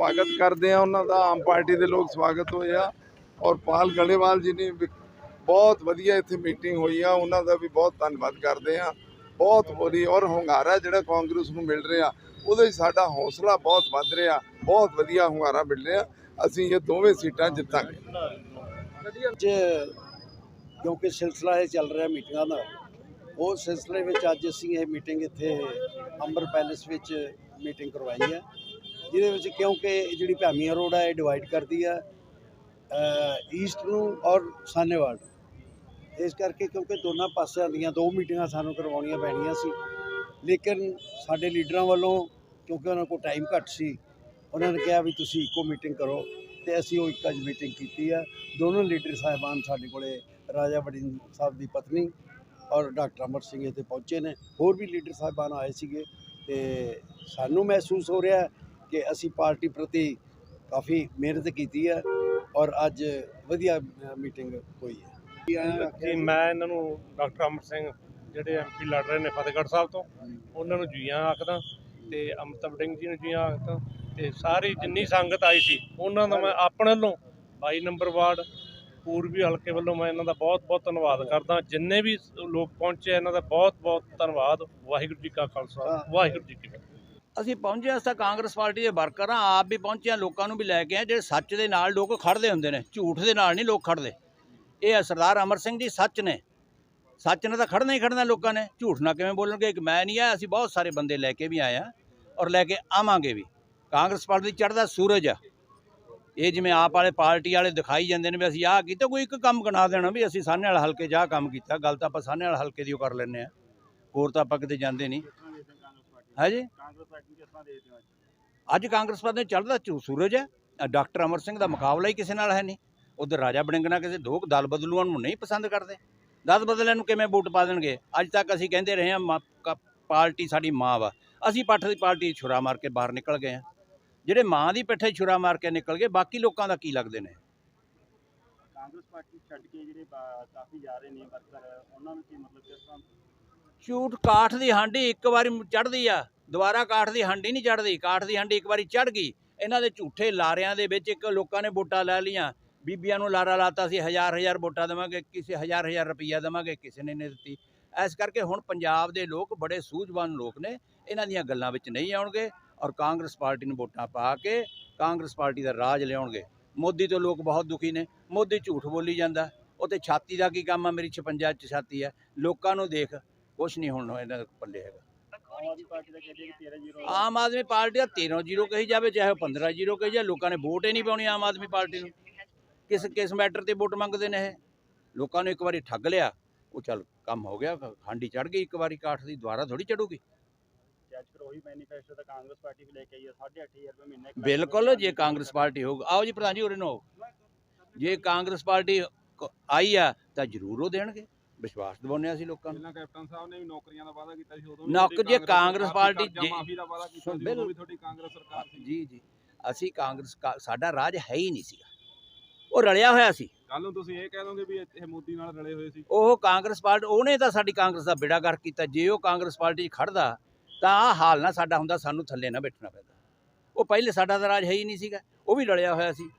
ਸਵਾਗਤ ਕਰਦੇ ਆ ਉਹਨਾਂ ਦਾ। ਆਮ ਪਾਰਟੀ ਦੇ ਲੋਕ ਸਵਾਗਤ ਹੋਏ ਆ। ਔਰ ਪਾਲ ਗਲੇਵਾਲ ਜੀ ਨੇ ਵੀ ਬਹੁਤ ਵਧੀਆ ਇੱਥੇ ਮੀਟਿੰਗ ਹੋਈ ਆ। ਉਹਨਾਂ ਦਾ ਵੀ ਬਹੁਤ ਧੰਨਵਾਦ ਕਰਦੇ ਆ ਬਹੁਤ ਬੋਲੀ ਔਰ ਹੁੰਗਾਰਾ ਜਿਹੜਾ ਕਾਂਗਰਸ ਨੂੰ ਮਿਲ ਰਿਹਾ, ਉਹਦੇ 'ਚ ਸਾਡਾ ਹੌਸਲਾ ਬਹੁਤ ਵੱਧ ਰਿਹਾ। ਬਹੁਤ ਵਧੀਆ ਹੁੰਗਾਰਾ ਮਿਲ ਰਿਹਾ। ਅਸੀਂ ਇਹ ਦੋਵੇਂ ਸੀਟਾਂ ਜਿੱਤਾਂਗੇ। ਅੱਜ ਕਿਉਂਕਿ ਸਿਲਸਿਲਾ ਇਹ ਚੱਲ ਰਿਹਾ ਮੀਟਿੰਗਾਂ ਦਾ, ਉਹ ਸਿਲਸਿਲੇ ਵਿੱਚ ਅੱਜ ਅਸੀਂ ਇਹ ਮੀਟਿੰਗ ਇੱਥੇ ਅੰਬਰ ਪੈਲੇਸ ਵਿੱਚ ਮੀਟਿੰਗ ਕਰਵਾਈ ਹੈ। ਜਿਹਦੇ ਵਿੱਚ ਕਿਉਂਕਿ ਜਿਹੜੀ ਭਾਮੀਆਂ ਰੋਡ ਹੈ ਇਹ ਡਿਵਾਈਡ ਕਰਦੀ ਹੈ ਈਸਟ ਨੂੰ ਔਰ ਸਾਨੇਵਾਲ ਨੂੰ। ਇਸ ਕਰਕੇ ਕਿਉਂਕਿ ਦੋਨਾਂ ਪਾਸਿਆਂ ਦੀਆਂ ਦੋ ਮੀਟਿੰਗਾਂ ਸਾਨੂੰ ਕਰਵਾਉਣੀਆਂ ਪੈਣੀਆਂ ਸੀ। ਲੇਕਿਨ ਸਾਡੇ ਲੀਡਰਾਂ ਵੱਲੋਂ ਕਿਉਂਕਿ ਉਹਨਾਂ ਕੋਲ ਟਾਈਮ ਘੱਟ ਸੀ, ਉਹਨਾਂ ਨੇ ਕਿਹਾ ਵੀ ਤੁਸੀਂ ਇੱਕੋ ਮੀਟਿੰਗ ਕਰੋ ਤੇ ਅਸੀਂ ਉਹ ਇੱਕ ਅੱਜ ਮੀਟਿੰਗ ਕੀਤੀ ਆ। ਦੋਨੋਂ ਲੀਡਰ ਸਾਹਿਬਾਨ ਸਾਡੇ ਕੋਲੇ, ਰਾਜਾ ਵੜਿੰਗ ਸਾਹਿਬ ਦੀ ਪਤਨੀ ਔਰ ਡਾਕਟਰ ਅਮਰ ਸਿੰਘ ਇੱਥੇ ਪਹੁੰਚੇ ਨੇ। ਹੋਰ ਵੀ ਲੀਡਰ ਸਾਹਿਬਾਨ ਆਏ ਸੀਗੇ ਤੇ ਸਾਨੂੰ ਮਹਿਸੂਸ ਹੋ ਰਿਹਾ ਕਿ ਅਸੀਂ ਪਾਰਟੀ ਪ੍ਰਤੀ ਕਾਫੀ ਮਿਹਨਤ ਕੀਤੀ ਹੈ ਔਰ ਅੱਜ ਵਧੀਆ ਮੀਟਿੰਗ ਹੋਈ ਹੈ। ਜੀ ਮੈਂ ਇਹਨਾਂ ਨੂੰ ਡਾਕਟਰ ਅਮਰ ਸਿੰਘ, ਜਿਹੜੇ ਐਮਪੀ ਲੜ ਰਹੇ ਨੇ ਫਤਿਹਗੜ੍ਹ ਸਾਹਿਬ ਤੋਂ, ਉਹਨਾਂ ਨੂੰ ਜੀਆਂ ਆਖਦਾ ਤੇ ਅਮਰਤ ਵੜਿੰਗ ਜੀ ਨੂੰ ਜੀਆਂ ਆਖਦਾ ਤੇ ਸਾਰੀ ਜਿੰਨੀ ਸੰਗਤ ਆਈ ਸੀ, ਉਹਨਾਂ ਦਾ ਮੈਂ ਆਪਣੇ ਵੱਲੋਂ 22 ਨੰਬਰ ਵਾਰਡ, ਪੂਰਬੀ ਹਲਕੇ ਵੱਲੋਂ ਮੈਂ ਇਹਨਾਂ ਦਾ ਬਹੁਤ ਬਹੁਤ ਧੰਨਵਾਦ ਕਰਦਾ। ਜਿੰਨੇ ਵੀ ਲੋਕ ਪਹੁੰਚੇ ਇਹਨਾਂ ਦਾ ਬਹੁਤ ਬਹੁਤ ਧੰਨਵਾਦ। ਵਾਹਿਗੁਰੂ ਜੀ ਕਾ ਖਾਲਸਾ, ਵਾਹਿਗੁਰੂ ਜੀ ਕੀ ਫਤਿਹ। ਅਸੀਂ ਪਹੁੰਚੇ ਹਾਂ, ਅਸਾਂ ਕਾਂਗਰਸ ਪਾਰਟੀ ਦੇ ਵਰਕਰ ਹਾਂ, ਆਪ ਵੀ ਪਹੁੰਚੇ ਹਾਂ, ਲੋਕਾਂ ਨੂੰ ਵੀ ਲੈ ਕੇ ਆ ਜਿਹੜੇ ਸੱਚ ਦੇ ਨਾਲ ਲੋਕ ਖੜਦੇ ਹੁੰਦੇ ਨੇ, ਝੂਠ ਦੇ ਨਾਲ ਨਹੀਂ ਲੋਕ ਖੜਦੇ ਇਹ ਸਰਦਾਰ ਅਮਰ ਸਿੰਘ ਜੀ, ਸੱਚ ਨੇ। ਸੱਚ ਨਾਲ ਤਾਂ ਖੜਨਾ ਹੀ ਖੜਨਾ ਲੋਕਾਂ ਨੇ, ਝੂਠ ਨਾਲ ਕਿਵੇਂ ਬੋਲਣਗੇ, ਇੱਕ ਮੈਂ ਨਹੀਂ ਆਇਆ, ਅਸੀਂ ਬਹੁਤ ਸਾਰੇ ਬੰਦੇ ਲੈ ਕੇ ਵੀ ਆਏ ਆ ਔਰ ਲੈ ਕੇ ਆਵਾਂਗੇ ਵੀ। ਕਾਂਗਰਸ ਪਾਰਟੀ ਚੜ੍ਹਦਾ ਸੂਰਜ ਆ। ਇਹ ਜਿਵੇਂ ਆਪ ਵਾਲੇ ਪਾਰਟੀ ਵਾਲੇ ਦਿਖਾਈ ਜਾਂਦੇ ਨੇ ਵੀ ਅਸੀਂ ਆਹ ਕੀਤਾ, ਕੋਈ ਇੱਕ ਕੰਮ ਗਣਾ ਦੇਣਾ ਵੀ ਅਸੀਂ ਸਾਹਨੇ ਵਾਲਾ ਹਲਕੇ 'ਚ ਆਹ ਕੰਮ ਕੀਤਾ, ਗੱਲ ਤਾਂ ਆਪਾਂ ਸਾਹਨੇ ਵਾਲਾ ਹਲਕੇ ਦੀ ਉਹ ਕਰ ਲੈਂਦੇ ਆ ਹੋਰ ਤਾਂ ਆਪਾਂ ਕਿਤੇ ਜਾਂਦੇ ਨਹੀਂ। ਹੈ ਅੱਜ। ਕਾਂਗਰਸ ਪਾਰਟੀ ਚੱਲਦਾ ਝੂ ਸੂਰਜ ਹੈ। ਡਾਕਟਰ ਅਮਰ ਸਿੰਘ ਦਾ ਮੁਕਾਬਲਾ ਹੀ ਕਿਸੇ ਨਾਲ ਹੈ ਨਹੀਂ। ਉਧਰ ਰਾਜਾ ਬੜਿੰਗ ਨਾਲ ਕਿਸੇ ਦੋ ਦਲ ਬਦਲੂਆਂ ਨੂੰ ਨਹੀਂ ਪਸੰਦ ਕਰਦੇ। ਦਲ ਬਦਲਿਆਂ ਨੂੰ ਕਿਵੇਂ ਵੋਟ ਪਾ ਦੇਣਗੇ? ਅੱਜ ਤੱਕ ਅਸੀਂ ਕਹਿੰਦੇ ਰਹੇ ਹਾਂ ਪਾਰਟੀ ਸਾਡੀ ਮਾਂ ਵਾ। ਅਸੀਂ ਪੱਠ ਦੀ ਪਾਰਟੀ ਛੁਰਾ ਮਾਰ ਕੇ ਬਾਹਰ ਨਿਕਲ ਗਏ ਹਾਂ। ਜਿਹੜੇ ਮਾਂ ਦੀ ਪਿੱਠੇ ਛੁਰਾ ਮਾਰ ਕੇ ਨਿਕਲ ਗਏ ਬਾਕੀ ਲੋਕਾਂ ਦਾ ਕੀ ਲੱਗਦੇ ਨੇ? ਕਾਂਗਰਸ ਪਾਰਟੀ ਛੱਡ ਕੇ ਜਿਹੜੇ ਕਾਫੀ ਜਾ ਰਹੇ ਨੇ ਵਰਕਰ ਉਹਨਾਂ ਨੂੰ ਕੀ ਮਤਲਬ ਕਿਸ ਤਰ੍ਹਾਂ ਝੂਠ ਕਾਠ ਦੀ ਹਾਂਡੀ ਇੱਕ ਵਾਰੀ ਚੜ੍ਹਦੀ ਆ। ਦੁਬਾਰਾ ਕਾਠ ਦੀ ਹਾਂਡੀ ਨਹੀਂ ਚੜ੍ਹਦੀ। ਕਾਠ ਦੀ ਹਾਂਡੀ ਇੱਕ ਵਾਰੀ ਚੜ੍ਹ ਗਈ। ਇਹਨਾਂ ਦੇ ਝੂਠੇ ਲਾਰਿਆਂ ਦੇ ਵਿੱਚ ਇੱਕ ਲੋਕਾਂ ਨੇ ਵੋਟਾਂ ਲੈ ਲੀਆਂ ਬੀਬੀਆਂ ਨੂੰ ਲਾਰਾ ਲਾਤਾ ਸੀ, ਹਜ਼ਾਰ ਹਜ਼ਾਰ ਵੋਟਾਂ ਦੇਵਾਂਗੇ, ਕਿਸੇ ਹਜ਼ਾਰ ਹਜ਼ਾਰ ਰੁਪਈਆ ਦੇਵਾਂਗੇ, ਕਿਸੇ ਨੇ ਨਹੀਂ ਦਿੱਤੀ। ਇਸ ਕਰਕੇ ਹੁਣ ਪੰਜਾਬ ਦੇ ਲੋਕ ਬੜੇ ਸੂਝਵਾਨ ਲੋਕ ਨੇ। ਇਹਨਾਂ ਦੀਆਂ ਗੱਲਾਂ ਵਿੱਚ ਨਹੀਂ ਆਉਣਗੇ ਔਰ ਕਾਂਗਰਸ ਪਾਰਟੀ ਨੂੰ ਵੋਟਾਂ ਪਾ ਕੇ ਕਾਂਗਰਸ ਪਾਰਟੀ ਦਾ ਰਾਜ ਲਿਆਉਣਗੇ। ਮੋਦੀ ਤੋਂ ਲੋਕ ਬਹੁਤ ਦੁਖੀ ਨੇ। ਮੋਦੀ ਝੂਠ ਬੋਲੀ ਜਾਂਦਾ। ਉਹ ਤੇ ਛਾਤੀ ਦਾ ਕੀ ਕੰਮ ਆ? ਮੇਰੀ 56 ਚ ਛਾਤੀ ਆ। ਲੋਕਾਂ ਨੂੰ ਦੇਖ ਕੁਛ ਨਹੀਂ ਹੁਣ ਇਹਨਾਂ ਦੇ ਪੱਲੇ ਹੈਗਾ। ਆਮ ਆਦਮੀ ਪਾਰਟੀ ਦਾ ਕਹਿੰਦੇ ਕਿ 13 ਜ਼ੀਰੋ ਆਮ ਆਦਮੀ ਪਾਰਟੀ ਦਾ 13 ਜ਼ੀਰੋ ਕਹੀ ਜਾਵੇ ਚਾਹੇ ਉਹ 15 ਜ਼ੀਰੋ ਕਹੀ ਜਾਵੇ ਲੋਕਾਂ ਨੇ ਵੋਟ ਹੀ ਨਹੀਂ ਪਾਉਣੀ ਆਮ ਆਦਮੀ ਪਾਰਟੀ ਨੂੰ। ਕਿਸ ਕਿਸ ਮੈਟਰ ਤੇ ਵੋਟ ਮੰਗਦੇ ਨੇ ਇਹ? ਲੋਕਾਂ ਨੂੰ ਇੱਕ ਵਾਰੀ ਠੱਗ ਲਿਆ ਉਹ ਚੱਲ ਕੰਮ ਹੋ ਗਿਆ ਹਾਂਡੀ ਚੜ ਗਈ ਇੱਕ ਵਾਰੀ ਕਾਠ ਦੀ ਦੁਬਾਰਾ ਥੋੜੀ ਚੜੂਗੀ ਜੱਜ ਫਿਰ ਉਹੀ ਮੈਨੀਫੈਸਟੋ ਤਾਂ ਕਾਂਗਰਸ ਪਾਰਟੀ ਵੀ ਲੈ ਕੇ ਆਈ ਹੈ 8500 ਰੁਪਏ ਮਹੀਨੇ ਇੱਕ ਲੱਖ ਬਿਲਕੁਲ ਜੇ ਕਾਂਗਰਸ ਪਾਰਟੀ ਹੋਊ ਆਓ ਜੀ ਪ੍ਰਧਾਨ ਜੀ ਉਰੇ ਨੂੰ ਆਓ। ਜੇ ਕਾਂਗਰਸ ਪਾਰਟੀ ਆਈ ਆ ਤਾਂ ਜ਼ਰੂਰ ਉਹ ਦੇਣਗੇ। ਵਿਸ਼ਵਾਸ ਦਿਵਾਉਂਦੇ ਹਾਂ ਅਸੀਂ ਲੋਕਾਂ ਨੂੰ। ਪਹਿਲਾਂ ਕੈਪਟਨ ਸਾਹਿਬ ਨੇ ਵੀ ਨੌਕਰੀਆਂ ਦਾ ਵਾਅਦਾ ਕੀਤਾ ਸੀ ਉਦੋਂ ਨੌਕ- ਤੁਹਾਡੀ ਜੇ ਕਾਂਗਰਸ ਪਾਰਟੀ ਕਰਜ਼ਾ ਜੇ- ਮਾਫੀ ਦਾ ਵਾਅਦਾ ਕੀਤਾ ਸੀ ਉਦੋਂ ਵੀ ਤੁਹਾਡੀ ਕਾਂਗਰਸ ਸਰਕਾਰ ਸੀ। ਜੀ ਜੀ। ਅਸੀਂ ਕਾਂਗਰਸ ਕਾ- ਸਾਡਾ ਰਾਜ ਹੈ ਹੀ ਨਹੀਂ ਸੀਗਾ। ਉਹ ਰਲਿਆ ਹੋਇਆ ਸੀ। ਕੱਲ ਨੂੰ ਤੁਸੀਂ ਇਹ ਕਹਿ ਦੋਗੇ ਵੀ ਇਹ ਮੋਦੀ ਨਾਲ ਰਲੇ ਹੋਏ ਸੀ। ਉਹ ਕਾਂਗਰਸ ਪਾਰਟੀ ਉਹਨੇ ਤਾਂ ਸਾਡੀ ਕਾਂਗਰਸ ਦਾ ਬੇੜਾ ਗਰਕ ਕੀਤਾ। ਜੇ ਉਹ ਕਾਂਗਰਸ ਪਾਰਟੀ 'ਚ ਖੜਦਾ ਤਾਂ ਆਹ ਹਾਲ ਨਾ ਸਾਡਾ ਹੁੰਦਾ ਸਾਨੂੰ ਥੱਲੇ ਨਾ ਬੈਠਣਾ ਪੈਂਦਾ। ਉਹ ਪਹਿਲੇ ਸਾਡਾ ਤਾਂ ਰਾਜ ਹੈ ਹੀ ਨਹੀਂ ਸੀਗਾ। ਉਹ ਵੀ ਲੜਿਆ ਹੋਇਆ ਸੀ।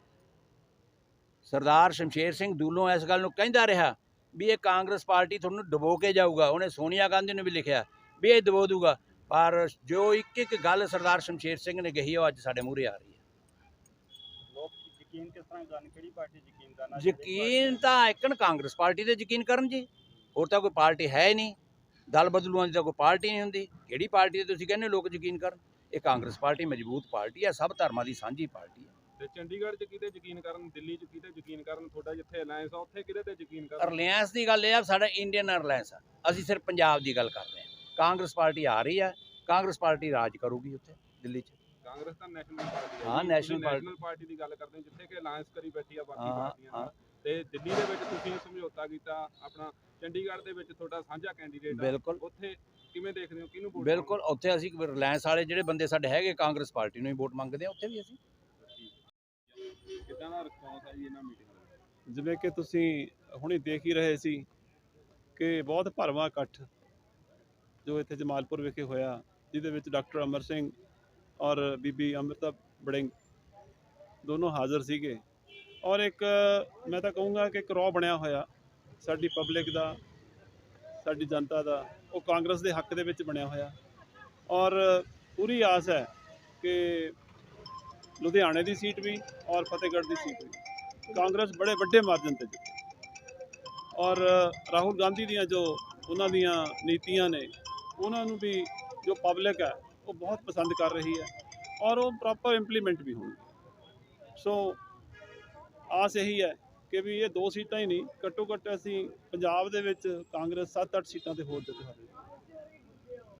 ਸਰਦਾਰ ਸ਼ਮਸ਼ੇਰ ਸਿੰਘ ਦੂਲੋਂ ਇਸ ਗੱਲ ਨੂੰ ਕਹਿੰਦਾ ਰਿਹਾ ਵੀ ਇਹ ਕਾਂਗਰਸ ਪਾਰਟੀ ਤੁਹਾਨੂੰ ਡੁਬੋ ਕੇ ਜਾਊਗਾ। ਉਹਨੇ ਸੋਨੀਆ ਗਾਂਧੀ ਨੂੰ ਵੀ ਲਿਖਿਆ ਵੀ ਇਹ ਡੁਬੋ ਦੂਗਾ। ਪਰ ਜੋ ਇੱਕ ਇੱਕ ਗੱਲ ਸਰਦਾਰ ਸ਼ਮਸ਼ੇਰ ਸਿੰਘ ਨੇ ਕਹੀ ਉਹ ਅੱਜ ਸਾਡੇ ਮੂਹਰੇ ਆ ਰਹੀ ਹੈ ਯਕੀਨ ਕਿਸ ਤਰ੍ਹਾਂ ਕਰਨ? ਕਿਹੜੀ ਪਾਰਟੀ 'ਚ ਯਕੀਨ ਕਰਨਾ? ਯਕੀਨ ਤਾਂ ਇੱਕਣ ਕਾਂਗਰਸ ਪਾਰਟੀ ਤੇ ਯਕੀਨ ਕਰਨ ਜੀ। ਹੋਰ ਤਾਂ ਕੋਈ ਪਾਰਟੀ ਹੈ ਹੀ ਨਹੀਂ। ਦਲ ਬਦਲੂਆਂ ਦੀ ਤਾਂ ਕੋਈ ਪਾਰਟੀ ਨਹੀਂ ਹੁੰਦੀ। ਕਿਹੜੀ ਪਾਰਟੀ ਤੇ ਤੁਸੀਂ ਕਹਿੰਦੇ ਲੋਕ ਯਕੀਨ ਕਰਨ? ਇਹ ਕਾਂਗਰਸ ਪਾਰਟੀ ਮਜ਼ਬੂਤ ਪਾਰਟੀ ਹੈ ਸਭ ਧਰਮਾਂ ਦੀ ਸਾਂਝੀ ਪਾਰਟੀ ਹੈ ਤੇ ਚੰਡੀਗੜ੍ਹ 'ਚ ਕਿਤੇ ਯਕੀਨ ਕਰਨ ਦਿੱਲੀ 'ਚ ਕਿਤੇ ਯਕੀਨ ਕਰਨ ਤੁਹਾਡਾ ਜਿੱਥੇ ਅਲਾਈਅੰਸ ਆ ਉੱਥੇ ਕਿਤੇ ਤੇ ਯਕੀਨ ਕਰਨ? ਰਿਲਾਇੰਸ ਦੀ ਗੱਲ ਇਹ ਆ ਸਾਡਾ ਇੰਡੀਅਨ ਰਿਲਾਇੰਸ ਆ। ਅਸੀਂ ਸਿਰਫ ਪੰਜਾਬ ਦੀ ਗੱਲ ਕਰ ਰਹੇ ਹਾਂ। ਕਾਂਗਰਸ ਪਾਰਟੀ ਆ ਰਹੀ ਹੈ ਕਾਂਗਰਸ ਪਾਰਟੀ ਰਾਜ ਕਰੂਗੀ ਉੱਥੇ ਦਿੱਲੀ 'ਚ। ਕਾਂਗਰਸ ਤਾਂ ਨੈਸ਼ਨਲ ਪਾਰਟੀ ਹੈ ਹਾਂ, ਤੁਸੀਂ ਪਾਰਟੀ। ਦੀ ਗੱਲ ਕਰਦੇ ਜਿੱਥੇ ਕਿ ਅਲਾਈਅੰਸ ਕਰੀ ਬੈਠੀ ਆ ਬਾਕੀ ਪਾਰਟੀਆਂ ਨਾਲ। ਤੇ ਦਿੱਲੀ ਦੇ ਵਿੱਚ ਤੁਸੀਂ ਸਮਝੌਤਾ ਕੀਤਾ ਆਪਣਾ ਚੰਡੀਗੜ੍ਹ ਦੇ ਵਿੱਚ ਤੁਹਾਡਾ ਸਾਂਝਾ ਕੈਂਡੀਡੇਟ ਆ। ਬਿਲਕੁਲ। ਉੱਥੇ ਕਿਵੇਂ ਦੇਖਦੇ ਹੋ ਕਿਹਨੂੰ ਵੋਟ ਬਿਲਕੁਲ ਉੱਥੇ ਅਸੀਂ ਰਿਲਾਇੰਸ ਵਾਲੇ ਜਿਹੜੇ ਬੰਦੇ ਸਾਡੇ ਹੈਗੇ ਕਾਂਗਰਸ ਪਾਰਟੀ ਨੂੰ ਹੀ ਵੋਟ ਮੰਗਦੇ ਆ ਉੱਥੇ ਵੀ ਅਸੀਂ? ਕਿੱਦਾਂ ਦਾ ਰਿਸਪੌਂਸ ਹੈ ਜੀ ਇਹਨਾਂ ਮੀਟਿੰਗਾਂ ਦਾ ਜਿਵੇਂ ਕਿ ਤੁਸੀਂ ਹੁਣੇ ਦੇਖ ਹੀ ਰਹੇ ਸੀ ਕਿ ਬਹੁਤ ਭਰਵਾਂ ਇਕੱਠ ਜੋ ਇੱਥੇ ਜਮਾਲਪੁਰ ਵਿਖੇ ਹੋਇਆ, ਜਿਹਦੇ ਵਿੱਚ ਡਾਕਟਰ ਅਮਰ ਸਿੰਘ ਔਰ ਬੀਬੀ ਅੰਮ੍ਰਿਤਾ ਬੜਿੰਗ ਦੋਨੋਂ ਹਾਜ਼ਰ ਸੀਗੇ। ਔਰ ਇੱਕ, ਮੈਂ ਤਾਂ ਕਹੂੰਗਾ ਕਿ ਇੱਕ ਰੌ ਬਣਿਆ ਹੋਇਆ ਸਾਡੀ ਪਬਲਿਕ ਦਾ, ਸਾਡੀ ਜਨਤਾ ਦਾ, ਉਹ ਕਾਂਗਰਸ ਦੇ ਹੱਕ ਦੇ ਵਿੱਚ ਬਣਿਆ ਹੋਇਆ। ਔਰ ਪੂਰੀ ਆਸ ਹੈ ਕਿ ਲੁਧਿਆਣੇ ਦੀ ਸੀਟ ਵੀ ਔਰ ਫਤਿਹਗੜ੍ਹ ਦੀ ਸੀਟ ਵੀ। ਕਾਂਗਰਸ ਬੜੇ ਵੱਡੇ ਮਾਰਜਨ ਤੇ ਜਿੱਤੇ। ਔਰ, ਰਾਹੁਲ ਗਾਂਧੀ ਦੀਆਂ ਜੋ ਉਹਨਾਂ ਦੀਆਂ ਨੀਤੀਆਂ ਨੇ, ਉਹਨਾਂ ਨੂੰ ਵੀ ਜੋ ਪਬਲਿਕ ਹੈ, ਉਹ ਬਹੁਤ ਪਸੰਦ ਕਰ ਰਹੀ ਹੈ ਔਰ ਉਹ ਪ੍ਰੋਪਰ ਇੰਪਲੀਮੈਂਟ ਵੀ ਹੋਣਗੇ। ਸੋ ਆਸ ਇਹੀ ਹੈ ਕਿ ਵੀ ਇਹ ਦੋ ਸੀਟਾਂ ਹੀ ਨਹੀਂ, ਘੱਟੋ ਘੱਟ ਅਸੀਂ ਪੰਜਾਬ ਦੇ ਵਿੱਚ ਕਾਂਗਰਸ 7-8 ਸੀਟਾਂ ਤੇ ਹੋਰ ਜਿੱਤ ਹਾਰੇ।